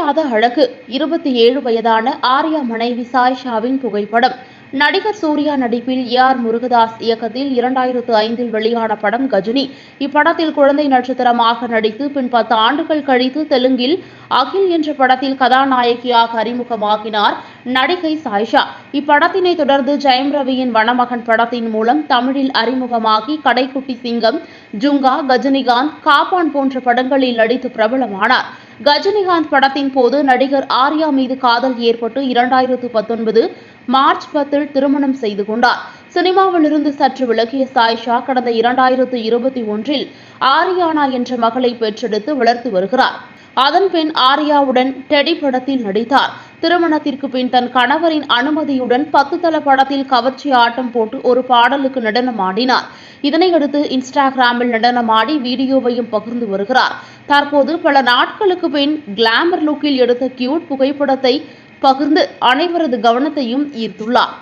குறையாத அழகு. இருபத்தி ஏழு வயதான ஆர்யா மனைவி சாய்ஷாவின் புகைப்படம். நடிகர் சூர்யா நடிப்பில் ஏஆர் முருகதாஸ் இயக்கத்தில் இரண்டாயிரத்து ஐந்தில் வெளியான படம் கஜினி. இப்படத்தில் குழந்தை நட்சத்திரமாக நடித்து பின் பத்து ஆண்டுகள் கழித்து தெலுங்கில் அகில் என்ற படத்தில் கதாநாயகியாக அறிமுகமாகினார் நடிகை சாய்ஷா இப்படத்தினை தொடர்ந்து ஜெயம் ரவியின் வனமகன் படத்தின் மூலம் தமிழில் அறிமுகமாகி கடைக்குட்டி சிங்கம் ஜுங்கா கஜினிகாந்த் காப்பான் போன்ற படங்களில் நடித்து பிரபலமானார். கஜினிகாந்த் படத்தின் போது நடிகர் ஆர்யா மீது காதல் ஏற்பட்டு இரண்டாயிரத்து பத்தொன்பது மார்ச் பத்தில் திருமணம் செய்து கொண்டார். சினிமாவிலிருந்து சற்று விலகிய சாய்ஷா கடந்த இரண்டாயிரத்து இருபத்தி ஒன்றில் ஆரியானா என்ற மகளை பெற்றெடுத்து வளர்த்து வருகிறார். அதன் பின் ஆர்யாவுடன் டெடி படத்தில் நடித்தார். திருமணத்திற்கு பின் தன் கணவரின் அனுமதியுடன் பத்து தள படத்தில் கவர்ச்சி ஆட்டம் போட்டு ஒரு பாடலுக்கு நடனம் ஆடினார் இதனையடுத்து இன்ஸ்டாகிராமில் நடனமாடி வீடியோவையும் பகிர்ந்து வருகிறார். தற்போது பல நாட்களுக்கு பின் கிளாமர் லுக்கில் எடுத்த கியூட் புகைப்படத்தை பகிர்ந்து அனைவரது கவனத்தையும் ஈர்த்துள்ளார்.